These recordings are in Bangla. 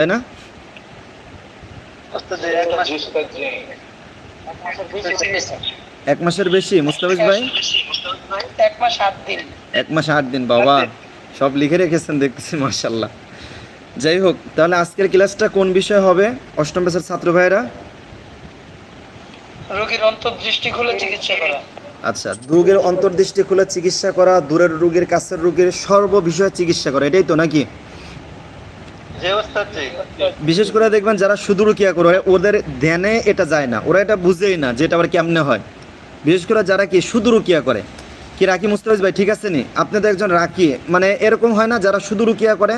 তাই না? এক মাসের বেশি মুস্তাফিজ ভাই? এক মাস সাত দিন। এক মাস আট দিন বাবা। সব লিখে রেখেছেন দেখতেছি মার্শাল্লাহ যাই হোক তাহলে আজকের ক্লাসটা কোন বিষয় হবে? অষ্টম ব্যাচের ছাত্র ভাইরা রোগীর অন্তর্দৃষ্টি খুলে চিকিৎসা করা। আচ্ছা রোগের অন্তর্দৃষ্টি খুলে চিকিৎসা করা দূরের রোগীর কাছের রোগীর সর্ব বিষয়ে চিকিৎসা করা এটাই তো নাকি? বিশেষ করে দেখবেন যারা শুধু রুকিয়া করে ওদের ধ্যানে এটা যায় না। ওরা এটা বুঝেই না যে এটা আবার কেমনে হয়। বিশেষ করে যারা কি শুধু রুকিয়া করে। কি রাকি মুস্তাফিজ ভাই ঠিক আছে নি? আপনি তো একজন রাকি। মানে এরকম হয় না যারা শুধু রুকিয়া করে।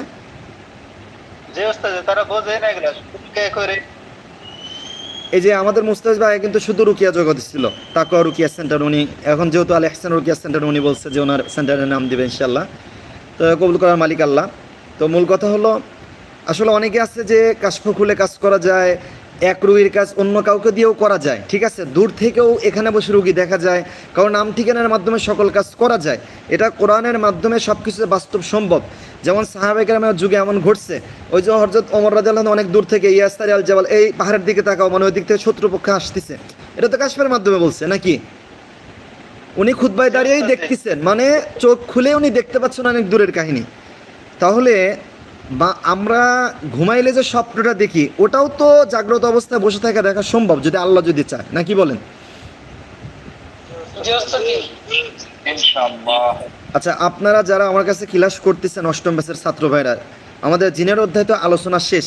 এই যে আমাদের মুস্তাফিজ ভাই কিন্তু শুধু রুকিয়া জগৎ ছিল। তাকুয়া রুকিয়া সেন্টার উনি এখন যেহেতু আল এহসান রুকিয়া সেন্টার উনি বলছে যে ওনার সেন্টারের নাম দিবে ইনশাল্লাহ তো কবুল করার মালিক আল্লাহ। তো মূল কথা হলো আসলে অনেকে আছে যে কাশফ খুলে কাজ করা যায়, এক রুগীর কাজ অন্য কাউকে দিয়েও করা যায়, ঠিক আছে? দূর থেকেও এখানে বসে রুগী দেখা যায়, কারণ নাম ঠিকানার মাধ্যমে সকল কাজ করা যায়। এটা কোরআনের মাধ্যমে সব কিছু বাস্তব সম্ভব। যেমন সাহাবেকেরামের যুগে এমন ঘটছে, ওই যে হরজত অমর রাজাল্লাহ অনেক দূর থেকে ইয়াস্তারি আল জাবাল, এই পাহাড়ের দিকে তাকাও মানে ওই দিক থেকে শত্রুপক্ষ আসতেছে। এটা তো কাশ্মীরের মাধ্যমে বলছে, নাকি? উনি খুদ্বায় দাঁড়িয়েই দেখতেছেন মানে চোখ খুলে উনি দেখতে পাচ্ছেন অনেক দূরের কাহিনী। তাহলে বা আমরা ঘুমাইলে যে স্বপ্নটা দেখি ওটাও তো জাগ্রত অবস্থায় বসে থাকা দেখা সম্ভব যদি আল্লাহ যদি চায়। নাকি বলেন? আচ্ছা আপনারা যারা আমার কাছে ক্লাস করতেছেন অষ্টম ব্যাচের ছাত্র ভাইরা আমাদের জিনের অধ্যায় তো আলোচনা শেষ।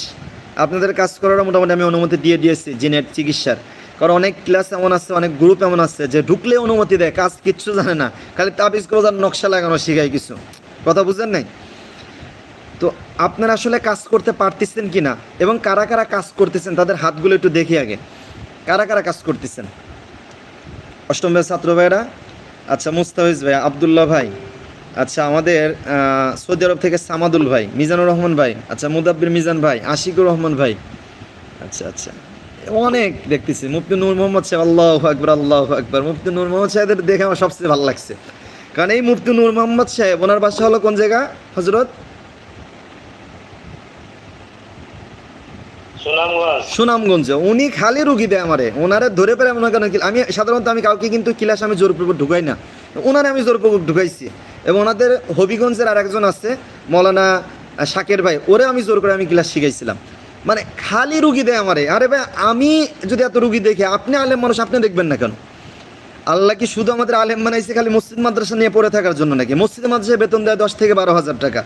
আপনাদের কাজ করার মোটামুটি আমি অনুমতি দিয়ে দিয়েছি জিনের চিকিৎসার। কারণ অনেক ক্লাস এমন আছে অনেক গ্রুপ এমন আছে যে ঢুকলে অনুমতি দেয় কাজ কিচ্ছু জানে না। খালি তাবিজ ক্রোজার নকশা লাগানো শিখায় কিছু। কথা বুঝেন নাই? তো আপনারা আসলে কাজ করতে পারতেছেন কি না এবং কারা কারা কাজ করতেছেন? তাদের হাতগুলো একটু দেখি আগে। কারা কারা কাজ করতেছেন? অষ্টম ব্যাচ ছাত্র ভাইরা? আচ্ছা মুস্তাফিজ ভাই, আবদুল্লাহ ভাই। আচ্ছা আমাদের সৌদি আরব থেকে সামাদুল ভাই, মিজানুর রহমান ভাই। আচ্ছা মুদাব্বির মিজান ভাই, আশিকুর রহমান ভাই। আচ্ছা আচ্ছা। অনেক দেখতেছি। মুফতি নূর মোহাম্মদ সাহেব, আল্লাহ আকবর আল্লাহ আকবর। মুফতি নূর মোহাম্মদ সাহেবের দেখে আমার সবচেয়ে ভালো লাগছে। কারণ এই মুফতি নূর মোহাম্মদ সাহেব, ওনার বাসা হলো কোন জায়গা? হজরত সুনামগঞ্জ। উনি খালি রুগী দেয় আমারে। ওনারে ধরে পেরে মনে করেন আমি সাধারণত আমি কাউকে কিন্তু ক্লাস আমি জোরপূর্বক ঢুকাই না। ওনারে আমি জোরপূর্বক ঢুকাইছি। এবং ওনাদের হবিগঞ্জের আর একজন আছে, মৌলানা শাকের ভাই, ওরে আমি জোর করে আমি ক্লাস শিখাইছিলাম। মানে খালি রুগী দেয় আমারে। আরে ভাই, আমি যদি এত রুগী দেখি, আপনি আলেম মানুষ, আপনি দেখবেন না কেন? আল্লাহ কি শুধু আমাদের আলেম বানাইছে খালি মসজিদ মাদ্রাসা নিয়ে পড়ে থাকার জন্য নাকি? মসজিদ মাদ্রাসায় বেতন দেয় দশ থেকে বারো হাজার টাকা।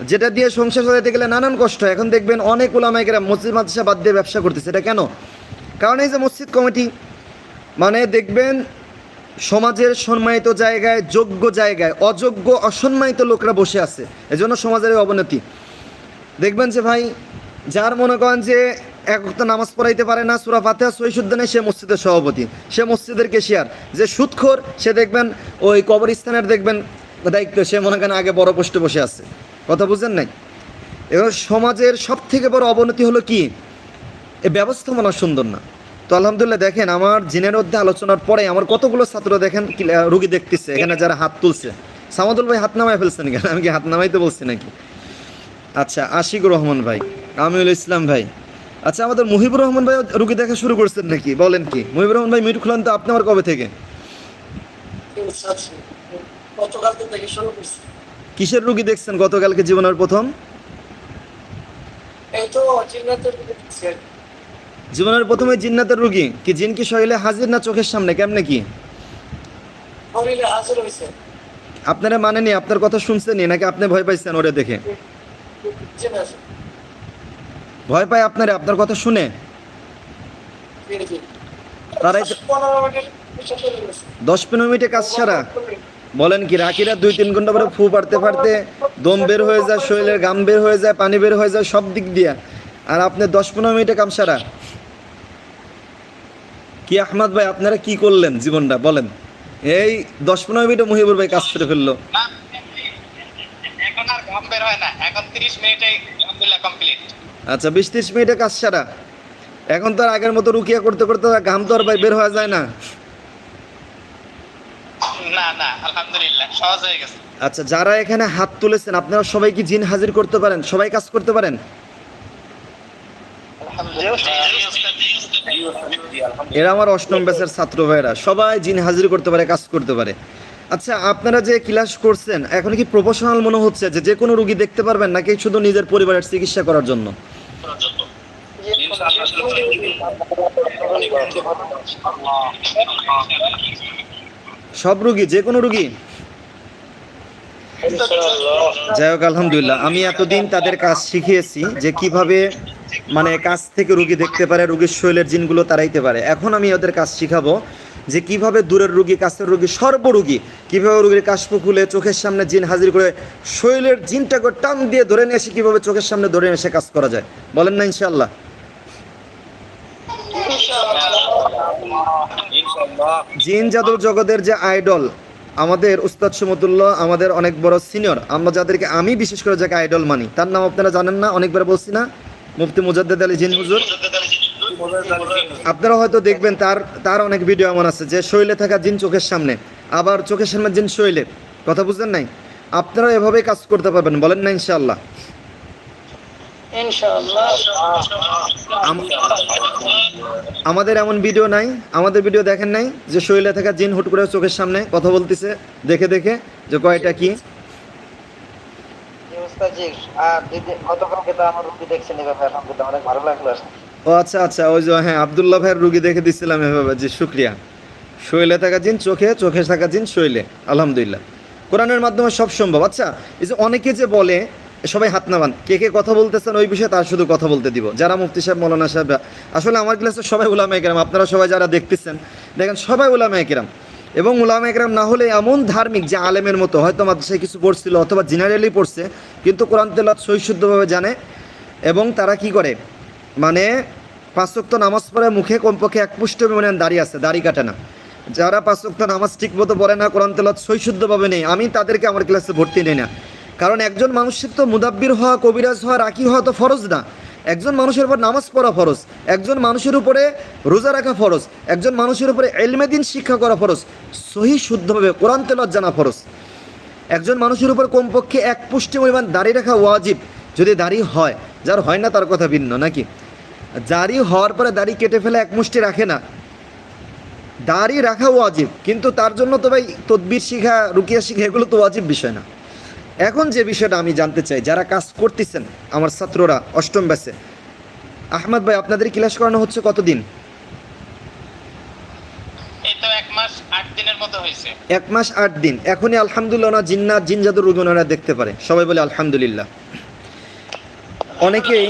যেটা দিয়ে সংসার চালাতে গেলে নানান কষ্ট। এখন দেখবেন অনেক ওলামাইকেরা মসজিদ, মাদ্রাসা বাদ দিয়ে ব্যবসা করতেছে। এটা কেন? কারণ এই যে মসজিদ কমিটি মানে দেখবেন সমাজের সম্মানিত জায়গায়, যোগ্য জায়গায়, অযোগ্য, অসম্মানিত লোকরা বসে আছে। এজন্য সমাজের অবনতি। দেখবেন যে ভাই, যার মনে করেন যে এক নামাজ পড়াইতে পারে না, সুরা ফাতেহা সহিশুদ্দানে সে মসজিদের সভাপতি। সে মসজিদের কেশিয়ার। যে সুদখোর সে দেখবেন ওই কবরস্থানের দেখবেন দায়িত্ব, সে মনে করেন আগে বড় পোস্টে বসে আছে। কথা বুঝেন নাই? এবার সমাজের সব থেকে বড় অবনতি হলো কি? এ ব্যবস্থাপনা সুন্দর না। তো আলহামদুলিল্লাহ দেখেন, আমার জিনের মধ্যে আলোচনার পরে আমার কতগুলো ছাত্র দেখেন রুগী দেখতেছে, এখানে যারা হাত তুলছে। সামাদুল ভাই হাত নামায় ফেলছেন কেন আমি কি হাত নামাইতে বলছি নাকি? আচ্ছা আশিকুর রহমান ভাই আমিউল ইসলাম ভাই। আচ্ছা আমাদের মুহিবুর রহমান ভাই রুগী দেখা শুরু করছেন নাকি? বলেন কি? মুহিবুর রহমান ভাই মিট খুলেন তো, আপনি আমার কবে থেকে? কিসের রুগী দেখছেন গতকালকে জীবনের প্রথম। জীবনের প্রথমে জিন্নাতের রুগী? কি জিন কি শরীরে হাজির না চোখের সামনে? কেমনে কি? আপনারা মানেনি আপনার কথা শুনছেনি নাকি আপনি ভয় পাইছেন ওরে দেখে? ভয় পায় আপনারে আপনার কথা শুনে? তারাই দশ পনেরো মিনিটে কাজ সারা। বলেন কি রাকিরা দুই তিন ঘণ্টা পরে ফু পারতে পারতে দম বের হয়ে যায় শরীরের গাম বের হয়ে যায় পানি বের হয়ে যায় সব দিক দিয়া। আর আপনি দশ পনেরো মিনিটে কাম সারা কি আহমদ ভাই আপনারা কি করলেন জীবনটা বলেন। এই দশ পনেরো মিনিটে মহিবুর ভাই কাজ করে ফেলল। আচ্ছা বিশ ত্রিশ মিনিটে কাজ সারা এখন তো আর আগের মতো রুকিয়া করতে করতে ঘাম তো আর ভাই বের হয়ে যায় না। না না আলহামদুলিল্লাহ সহজ হয়ে গেছে। আচ্ছা যারা এখানে হাত তুলেছেন আপনারা সবাই কি জিন হাজির করতে পারেন? সবাই কাজ করতে পারেন? যে এরা আমার অষ্টম ব্যাচের ছাত্র ভাইরা সবাই জিন হাজির করতে পারে কাজ করতে পারে। আচ্ছা আপনারা যে ক্লাস করছেন এখন কি প্রফেশনাল মনে হচ্ছে যে যে কোনো রুগী দেখতে পারবেন নাকি শুধু নিজের পরিবারের চিকিৎসা করার জন্য? সব রুগী যে কোনো রুগী? যাই হোক আলহামদুলিল্লাহ। আমি এতদিন তাদের কাজ শিখিয়েছি যে কীভাবে মানে কাছ থেকে রুগী দেখতে পারে রুগীর শৈলের জিনগুলো তাড়াইতে পারে। এখন আমি ওদের কাজ শিখাবো যে কীভাবে দূরের রুগী কাছের রুগী সর্বরোগী কীভাবে রুগীর কাশপ খুলে চোখের সামনে জিন হাজির করে শৈলের জিনটাকে টান দিয়ে ধরে নিয়ে এসে কীভাবে চোখের সামনে ধরে নিয়ে এসে কাজ করা যায়। বলেন না ইনশাল্লাহ জিন জাদুর জগতের যে আইডল, আমাদের উস্তাদ সুমতুল্লাহ, আমাদের অনেক বড় সিনিয়র, আমরা যাদেরকে আমি বিশেষ করে যাকে আইডল মানি, তার নাম আপনারা জানেন না, অনেকবার বলছি না। মুফতি মুজাদ্দেদ আলী জিন হুজুর। আপনারা হয়তো দেখবেন তার তার অনেক ভিডিও এমন আছে যে শৈলে থাকা জিন চোখের সামনে, আবার চোখের সামনে জিন শৈলে কথা বুঝলেন নাই? আপনারা এভাবেই কাজ করতে পারবেন, বলেন না আম- আমাদের এমন ভিডিও নাই আমাদের ভিডিও দেখেন নাই যে শৈলে থাকা জিন হুট করে চোখের সামনে কথা বলতেছে দেখে দেখে যে কয়টা কি। ও আচ্ছা আচ্ছা ওই যে হ্যাঁ আবদুল্লাহ ভাইয়ের রুগী দেখে দিচ্ছিলাম এভাবে জি শুক্রিয়া। শৈলে থাকা জিন চোখে চোখে থাকা জিন শৈলে আলহামদুলিল্লাহ। কোরআনের মাধ্যমে সব সম্ভব। আচ্ছা এই যে অনেকে যে বলে সবাই হাত নামান। কে কে কথা বলতেছেন ওই বিষয়ে তার শুধু কথা বলতে দিব। যারা মুফতি সাহেব, মৌলানা সাহেব, আসলে আমার ক্লাসে সবাই উলামা একরাম আপনারা সবাই যারা দেখতেছেন, দেখেন সবাই উলামা একরাম এবং উলামা একরাম না হলে এমন ধার্মিক যে আলেমের মতো, হয়তো মাদ্রাসায় কিছু পড়ছিল অথবা জেনারেলি পড়ছে, কিন্তু কোরআন তেলাত সৈশুদ্ধভাবে জানে এবং তারা কি করে? মানে পাঁচক্ত নামাজ পড়ে মুখে কমপক্ষে এক পুষ্ট মানে দাড়ি আছে, দাড়ি কাটে না। যারা পাঁচক্ত নামাজ ঠিক মতো পড়ে না, কোরআন তেলত সৈশুদ্ধভাবে নেই, আমি তাদেরকে আমার ক্লাসে ভর্তি নেই না। কারণ একজন মানুষের তো মুদাব্বির হওয়া, কবিরাজ হওয়া, রাখি হওয়া তো ফরজ না। একজন মানুষের উপর নামাজ পড়া ফরজ, একজন মানুষের উপরে রোজা রাখা ফরজ, একজন মানুষের উপরে এলমেদিন শিক্ষা করা ফরজ, সহি, শুদ্ধভাবে কোরআন তেলত জানা ফরজ। একজন মানুষের উপর কমপক্ষে এক পুষ্টি পরিমাণ দাড়ি রাখা ওয়াজিব, যদি দাড়ি হয়, যার হয় না তার কথা ভিন্ন নাকি? দাড়ি হওয়ার পরে দাড়ি কেটে ফেলে এক মুষ্টি রাখে না। দাড়ি রাখা ওয়াজিব, কিন্তু তার জন্য তো ভাই তদবির শিখা, রুকিয়া শিখা, এগুলো তো ওয়াজিব বিষয় না। এখন যে বিষয়টা আমি জানতে চাই যারা কাজ করতেছেন আমার ছাত্ররা অষ্টম ব্যাচে আহমদ ভাই আপনাদের ক্লাস করানো হচ্ছে কতদিন? এক মাস আট দিন। এখনই আলহামদুলিল্লাহ ওনার জিন্নাত জিন জাদুর রোগী ওনারা দেখতে পারে। সবাই বলে আলহামদুলিল্লাহ। অনেকেই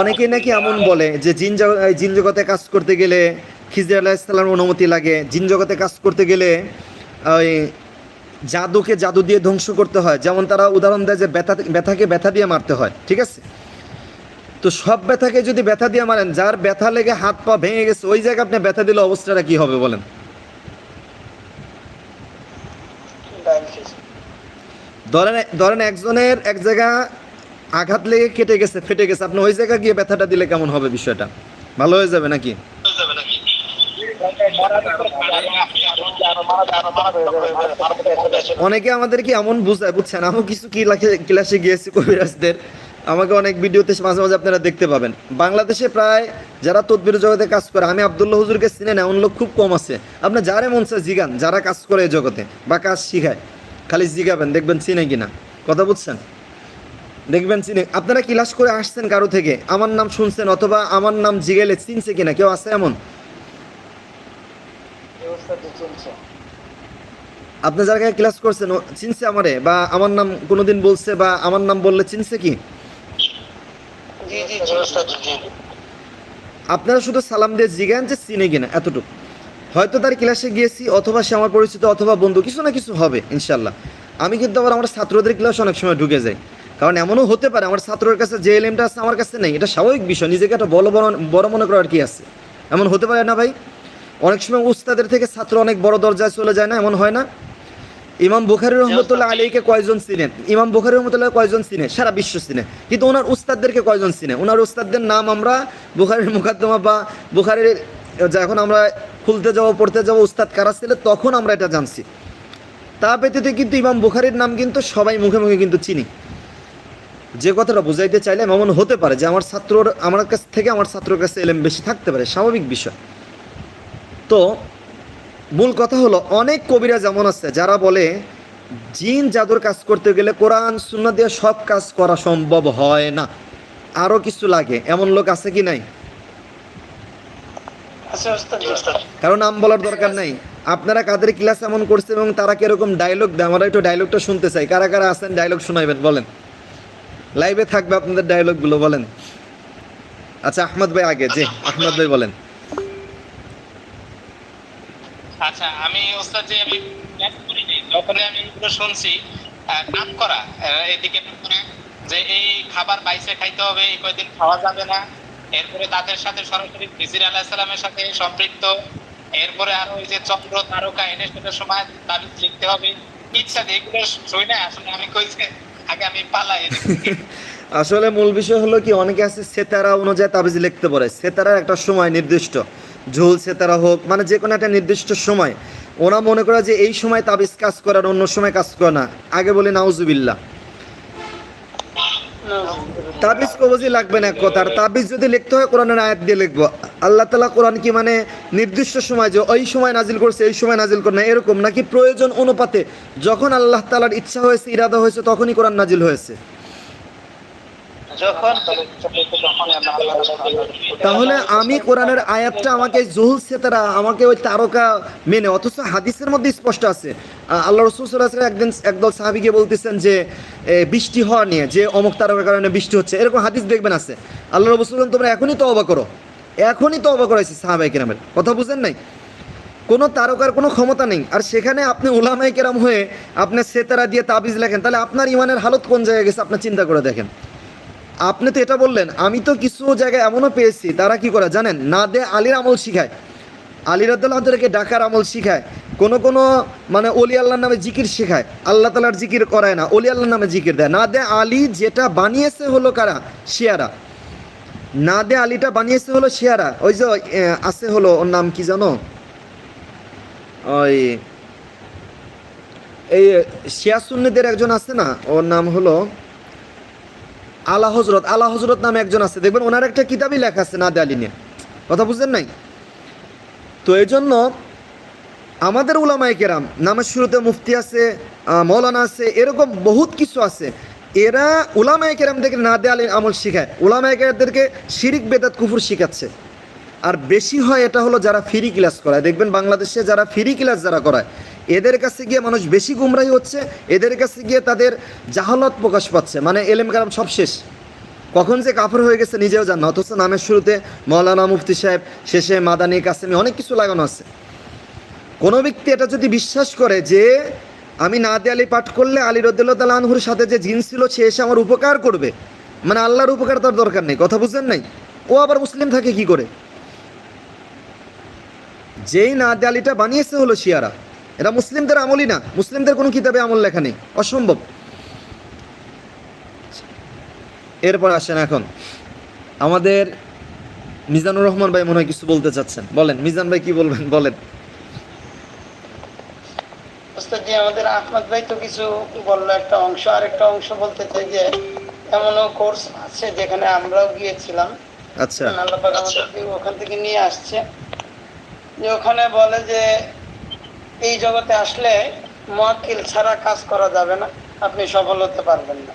অনেকেই নাকি এমন বলে যে জিন জিন জগতে কাজ করতে গেলে খিজির আলাহিসাল্লামের অনুমতি লাগে। জিন জগতে কাজ করতে গেলে ওই জাদুকে জাদু দিয়ে ধ্বংস করতে হয়। যেমন তারা উদাহরণ দেয় যে ব্যথা ব্যথাকে ব্যথা দিয়ে মারতে হয়, ঠিক আছে? তো সব ব্যথাকে যদি ব্যথা দিয়ে মারেন, যার ব্যথা লেগে হাত পা ভেঙে গেছে, ওই জায়গায় আপনি ব্যথা দিলে অবস্থাটা কি হবে বলেন? ধরেন ধরেন একজনের এক জায়গা আঘাত লেগে কেটে গেছে, ফেটে গেছে, আপনি ওই জায়গায় গিয়ে ব্যথাটা দিলে কেমন হবে বিষয়টা? ভালো হয়ে যাবে নাকি? অনেকে আমাদেরকে এমন বুঝায়, বুঝছেন? আমিও কিছু কি ক্লাসে গিয়েছি কবিরাজদের। আমাকে অনেক ভিডিওতে মাঝে মাঝে আপনারা দেখতে পাবেন। বাংলাদেশে প্রায় যারা তদবির জগতে কাজ করে, আমি আবদুল্লাহ হুজুরকে চিনে না এমন লোক খুব কম আছে। আপনি যারা মন চায় জিগান, যারা কাজ করে এই জগতে, বা কাজ শিখায়। খালি জিগাবেন, দেখবেন চিনে কিনা। কথা বুঝছেন? দেখবেন চিনে। আপনারা ক্লাস করে আসছেন কারও থেকে, আমার নাম শুনছেন, অথবা আমার নাম জিগেলে চিনছে কিনা, কেউ আছে এমন? আপনি যার কাছে ক্লাস করছেন চিনছে আমারে বা আমার নাম কোনোদিন বলছে বা আমার নাম বললে চিনছে কি? আপনারা শুধু সালাম দিয়ে জিজ্ঞান যে চিনে কিনা এতটুকু। হয়তো তার ক্লাসে গিয়েছি অথবা সে আমার পরিচিত অথবা বন্ধু কিছু না কিছু হবে ইনশাল্লাহ আমি কিন্তু আবার আমার ছাত্রদের ক্লাস অনেক সময় ঢুকে যাই। কারণ এমনও হতে পারে আমার ছাত্রের কাছে যে এলএমটা আছে আমার কাছে নেই। এটা স্বাভাবিক বিষয় নিজেকে একটা বড় বড় বড় মনে করার কি আছে? এমন হতে পারে না ভাই? অনেক সময় উস্তাদের থেকে ছাত্র অনেক বড় দরজায় চলে যায় না এমন হয় না? ইমাম বুখারি রহমতুল্লাহ আলীকে কয়জন চিনেন ইমাম বুখারি রহমতুল্লাহ কয়জন চিনে? সারা বিশ্ব চিনে। কিন্তু ওনার উস্তাদদেরকে কয়জন চিনে? ওনার উস্তাদদের নাম আমরা বুখারির মুকাদ্দমা বা বুখারির যখন আমরা খুলতে যাব পড়তে যাব উস্তাদ কারা ছিল তখন আমরা এটা জানছি। তা ব্যতীত কিন্তু ইমাম বুখারির নাম কিন্তু সবাই মুখে মুখে কিন্তু চিনি। যে কথাটা বুঝাইতে চাইলে এমন হতে পারে যে আমার ছাত্রর আমার কাছ থেকে আমার ছাত্রের কাছে এলেম বেশি থাকতে পারে স্বাভাবিক বিষয়। তো মূল কথা হলো অনেক কবিরা যেমন আছে যারা বলে জিন জাদুর কাজ করতে গেলে কোরআন শূন্য দিয়ে সব কাজ করা সম্ভব হয় না। আরও কিছু লাগে এমন লোক আছে কি নাই? কারণ নাম বলার দরকার নাই। আপনারা কাদের ক্লাস এমন করছেন এবং তারা কীরকম ডায়লগ দেয়? আমরা একটু ডায়লগটা শুনতে চাই। কারা কারা আছেন ডায়লগ শোনাইবেন বলেন। লাইভে থাকবে আপনাদের ডায়লগগুলো বলেন। আচ্ছা আহমদ ভাই আগে জি আহমদ ভাই বলেন। আচ্ছা আমি ওস্তাদ যে আমি ক্লাস আমি এগুলো শুনছি নাম করা এদিকে যে এই খাবার বাইসে খাইতে হবে, এই কয়দিন খাওয়া যাবে না, এরপরে তাদের সাথে সরাসরি সাথে সম্পৃক্ত, এরপরে আরও ওই যে চন্দ্র তারকা এনে সেটার সময় তাবিজ লিখতে হবে দিয়ে এগুলো শুই না, আসলে আমি কইছে আগে আমি পালাই আসলে মূল বিষয় হলো কি, অনেকে আছে সেতারা অনুযায়ী তাবিজ লিখতে পারে। সেতারার একটা সময় নির্দিষ্ট। ঝোল সেতারা হোক মানে যে কোনো একটা নির্দিষ্ট সময়। ওরা মনে করে যে এই সময় তাবিজ কাজ করে আর অন্য সময় কাজ করে না। আগে বলি নাউজুবিল্লাহ। তাবিজ কবজি লাগবে না এক কথা। আর তাবিজ যদি লিখতে হয়, কোরআনের আয়াত দিয়ে লিখব। আল্লাহ তালা কোরআন কি মানে নির্দিষ্ট সময় যে ওই সময় নাজিল করছে, এই সময় নাজিল করে না, এরকম নাকি প্রয়োজন অনুপাতে যখন আল্লাহ তালার ইচ্ছা হয়েছে, ইরাদা হয়েছে, তখনই কোরআন নাজিল হয়েছে। তাহলে আমি কোরআনের আয়াতটা আমাকে জহুল সেতারা আমাকে ওই তারকা মেনে, অথচ হাদিসের মধ্যে স্পষ্ট আছে। আল্লাহ রসুল একদিন একদল সাহাবিকে বলতেছেন যে বৃষ্টি হওয়া নিয়ে, যে অমুক তারকার কারণে বৃষ্টি হচ্ছে, এরকম হাদিস দেখবেন আছে। আল্লাহ রসুল তোমরা এখনই তওবা করো। এখনই তওবা করাইছি সাহাবাই কেরামের। কথা বুঝেন নাই? কোনো তারকার কোনো ক্ষমতা নেই। আর সেখানে আপনি উলামাই কেরাম হয়ে, আপনি সেতারা দিয়ে তাবিজ লেখেন, তাহলে আপনার ইমানের হালত কোন জায়গায় গেছে? আপনার চিন্তা করে দেখেন। আপনি তো এটা বললেন, আমি তো কিছু জায়গায় এমনও পেয়েছি, তারা কি করে জানেন? না দে আলীর আমল শিখায়। আলী রাদ্দালকে ডাকার আমল শিখায়। কোন কোন মানে অলি আল্লাহর নামে জিকির শেখায়। আল্লাহ তালার জিকির করায় না অলি আল্লাহর নামে জিকির দেয়। না দে আলী যেটা বানিয়েছে হলো কারা? শিয়ারা। না দে আলীটা বানিয়েছে হলো শিয়ারা। ওই যে আছে হলো ওর নাম কি জানো? ওই, এই শিয়া সুন্নিদের একজন আছে না, ওর নাম হলো আলা হজরত আলা হজরত নামে একজন আছে। দেখবেন ওনার একটা কিতাবই লেখা আছে নাদে আলী নিয়ে। কথা বুঝলেন নাই? তো এই জন্য আমাদের উলামায়ে কেরাম নামের শুরুতে মুফতি আছে মৌলানা আছে, এরকম বহুত কিছু আছে। এরা উলামায়ে কেরামদেরকে না আলী আমল শিখায়। উলামায়ে কেরামদেরকে শিরিক, বেদাত, কুফুর শিখাচ্ছে। আর বেশি হয় এটা হলো যারা ফ্রি ক্লাস করায়। দেখবেন বাংলাদেশে যারা ফ্রি ক্লাস যারা করায় এদের কাছে গিয়ে মানুষ বেশি গুমরাহি হচ্ছে, এদের কাছে গিয়ে তাদের জাহালত প্রকাশ পাচ্ছে। মানে এলেম কালাম সব শেষ। কখন যে কাফর হয়ে গেছে নিজেও জান না, অথচ নামের শুরুতে মৌলানা মুফতি সাহেব, শেষে মাদানি কাসেমি অনেক কিছু লাগানো আছে। কোনো ব্যক্তি এটা যদি বিশ্বাস করে যে আমি নাদে আলী পাঠ করলে আলী রদুল্লাহ আনহুর সাথে যে জিন ছিল, সে এসে আমার উপকার করবে। মানে আল্লাহর উপকার তার দরকার নেই, কথা বুঝলেন নাই? ও আবার মুসলিম থাকে কি করে? যেই নাদে আলীটা বানিয়েছে হলো শিয়ারা। এরা মুসলিমদের আমলই না। মুসলিমদের কোনো কিতাবে আমল লেখা নেই। অসম্ভব। এরপর আসেন এখন। আমাদের মিজানুর রহমান ভাই মনে হয় কিছু বলতে চাচ্ছেন। বলেন মিজান ভাই কি বলবেন? বলেন। আমাদের আহমদ ভাই তো কিছু বলল একটা অংশ আর একটা অংশ বলতে চাই যে এমনও কোর্স আছে যেখানে আমরাও গিয়েছিলাম। আচ্ছা। ওখান থেকে নিয়ে আসছে। যে ওখানে বলে যে এই জগতে আসলে মোয়াক্কিল ছাড়া কাজ করা যাবে না আপনি সফল হতে পারবেন না।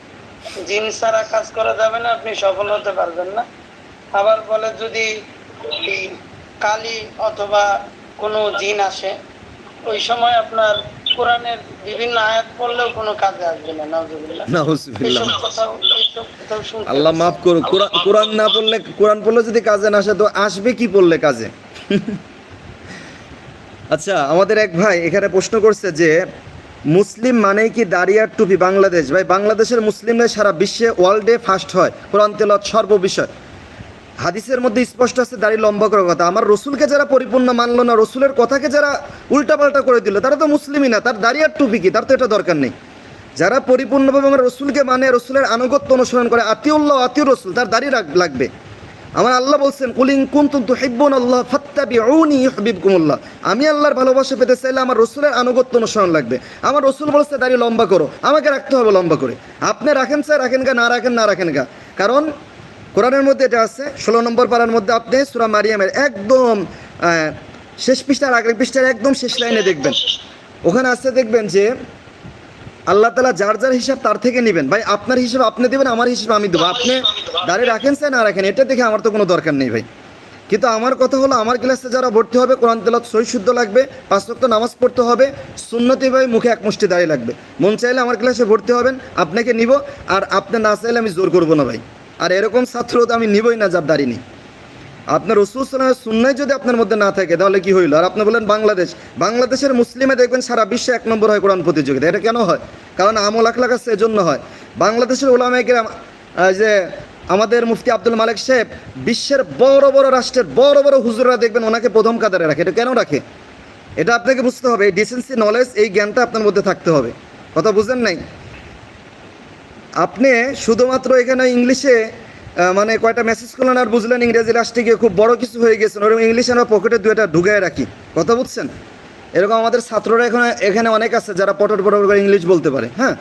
জিন ছাড়া কাজ করা যাবে না আপনি সফল হতে পারবেন না। আবার বলে যদি কালি অথবা কোনো জিন আসে ওই সময় আপনার কোরআনের বিভিন্ন আয়াত পড়লেও কোনো কাজে আসবে না আল্লাহ মাফ করুন কোরআন কোরআন না পড়লে কোরআন পড়লে যদি কাজে না আসে তো আসবে কি পড়লে কাজে? আচ্ছা আমাদের এক ভাই এখানে প্রশ্ন করছে যে, মুসলিম মানেই কি দাঁড়িয়ার টুপি বাংলাদেশ? ভাই, বাংলাদেশের মুসলিমরা সারা বিশ্বে ওয়ার্ল্ডে ফার্স্ট হয়, কোরআন তেলত সর্ববিষয়। হাদিসের মধ্যে স্পষ্ট আছে দাড়ি লম্বা করার কথা। আমার রসুলকে যারা পরিপূর্ণ মানলো না, রসুলের কথাকে যারা উল্টাপাল্টা করে দিল, তারা তো মুসলিমই না। তার দাঁড়িয়ার টুপি কি? তার তো এটা দরকার নেই। যারা পরিপূর্ণভাবে আমার রসুলকে মানে রসুলের আনুগত্য অনুসরণ করে, আতিউল্লাহ, আতিউর রসুল, তার দাড়ি রাখ- লাগবে। আমার আল্লাহ বলছেন, কুলিং কুনতুম তুহিব্বুন আল্লাহ ফাত্তাবিউনি ইউহিব্বুকুমুল্লাহ। আমি আল্লাহর ভালোবাসা পেতে চাইলে আমার রসুলের আনুগত্য অনুসরণ লাগবে। আমার রসুল বলছে, দাঁড়িয়ে লম্বা করো, আমাকে রাখতে হবে লম্বা করে। আপনি রাখেন স্যার, রাখেন গা, না রাখেন না রাখেন গা। কারণ কোরআনের মধ্যে এটা আছে, ষোলো নম্বর পাড়ার মধ্যে আপনি সুরা মারিয়ামের একদম শেষ পৃষ্ঠার আগের পৃষ্ঠার একদম শেষ লাইনে দেখবেন। ওখানে আসতে দেখবেন যে আল্লাহ তালা যার যার হিসাব তার থেকে নেবেন। ভাই, আপনার হিসাব আপনি দেবেন, আমার হিসাব আমি দেবো। আপনি দাঁড়িয়ে রাখেন স্যার, না রাখেন, এটা দেখে আমার তো কোনো দরকার নেই ভাই। কিন্তু আমার কথা হলো, আমার ক্লাসে যারা ভর্তি হবে, কোরআন তেলত সই শুদ্ধ লাগবে, পাঁচ নামাজ পড়তে হবে, সুন্নতি ভাই মুখে এক মুষ্টি দাঁড়িয়ে লাগবে। মন চাইলে আমার ক্লাসে ভর্তি হবেন, আপনাকে নিব, আর আপনি না চাইলে আমি জোর করব না ভাই। আর এরকম ছাত্র তো আমি নিবই না যার দাঁড়িয়ে নেই। আপনার রসুল সাল্লামের সুন্নাই যদি আপনার মধ্যে না থাকে, তাহলে কি হইল? আর আপনি বলেন বাংলাদেশ। বাংলাদেশের মুসলিমে দেখবেন সারা বিশ্বে এক নম্বর হয় কোরআন প্রতিযোগিতা। এটা কেন হয়? কারণ আমল আখলাক আছে, এজন্য হয়। বাংলাদেশের ওলামাইকে যে আমাদের মুফতি আব্দুল মালিক সাহেব, বিশ্বের বড় বড় রাষ্ট্রের বড় বড় হুজুররা দেখবেন ওনাকে প্রথম কাতারে রাখে। এটা কেন রাখে? এটা আপনাকে বুঝতে হবে। এই ডিসেন্সি নলেজ এই জ্ঞানটা আপনার মধ্যে থাকতে হবে। কথা বুঝেন নাই? আপনি শুধুমাত্র এখানে ইংলিশে মানে কয়টা মেসেজ করলেন আর বুঝলেন ইংরেজি লাস্টে গিয়ে খুব বড় কিছু হয়ে গেছেন ওরকম ইংলিশে আমরা পকেটে দু একটা ঢুকায় রাখি। কথা বুঝছেন? এরকম আমাদের ছাত্ররা এখানে এখানে অনেক আছে যারা পটর পটর করে ইংলিশ বলতে পারে হ্যাঁ?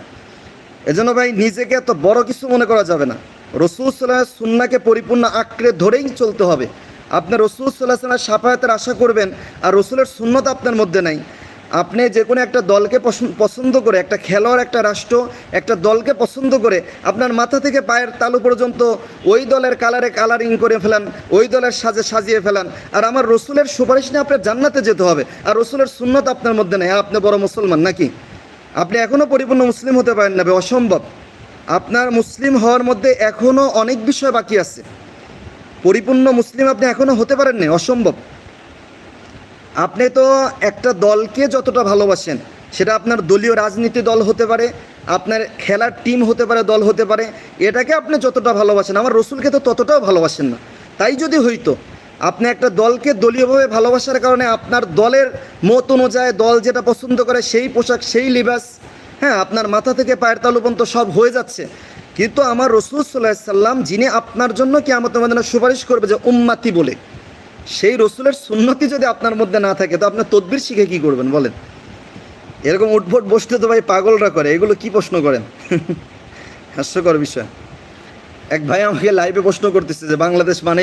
এজন্য ভাই, নিজেকে এত বড় কিছু মনে করা যাবে না। রসুল সাল্লাহ সুন্নাকে পরিপূর্ণ আঁকড়ে ধরেই চলতে হবে। আপনার রসুল সাল্লাহ সাল্লাহ সাফায়াতের আশা করবেন আর রসুলের শূন্যতা আপনার মধ্যে নাই। আপনি যে কোনো একটা দলকে পছন্দ- করে, একটা খেলোয়াড়, একটা রাষ্ট্র, একটা দলকে পছন্দ করে আপনার মাথা থেকে পায়ের তালু পর্যন্ত ওই দলের কালারে কালারিং করে ফেলান, ওই দলের সাজে সাজিয়ে ফেলান। আর আমার রসুলের সুপারিশ নিয়ে আপনার জান্নাতে যেতে হবে। আর রসুলের শূন্যতা আপনার মধ্যে নেই। আপনি বড় মুসলমান নাকি? আপনি এখনও পরিপূর্ণ মুসলিম হতে পারেন না অসম্ভব। আপনার মুসলিম হওয়ার মধ্যে এখনও অনেক বিষয় বাকি আছে। পরিপূর্ণ মুসলিম আপনি এখনও হতে পারেন না অসম্ভব। আপনি তো একটা দলকে যতটা ভালোবাসেন, সেটা আপনার দলীয় রাজনীতি দল হতে পারে, আপনার খেলার টিম হতে পারে, দল হতে পারে, এটাকে আপনি যতটা ভালোবাসেন, আমার রসুলকে তো ততটাও ভালোবাসেন না। তাই যদি হইতো, আপনি একটা দলকে দলীয়ভাবে ভালোবাসার কারণে আপনার দলের মত অনুযায়ী দল যেটা পছন্দ করে, সেই পোশাক, সেই লিবাস হ্যাঁ আপনার মাথা থেকে পায়ের তালু পর্যন্ত সব হয়ে যাচ্ছে। কিন্তু আমার রসুল সাল্লাহ সাল্লাম, যিনি আপনার জন্য কি তোমাদের সুপারিশ করবে যে উম্মাতি বলে সেই রসুলের সুন্নতি যদি আপনার মধ্যে না থাকে, তো আপনার তদবির শিখে কি করবেন বলেন? এরকম উঠভোট বসতে তো ভাই পাগলরা করে, এগুলো কি প্রশ্ন করেন? হাস্যকর বিষয়। এক ভাই আমাকে লাইভে প্রশ্ন করতেছে যে, বাংলাদেশ মানেই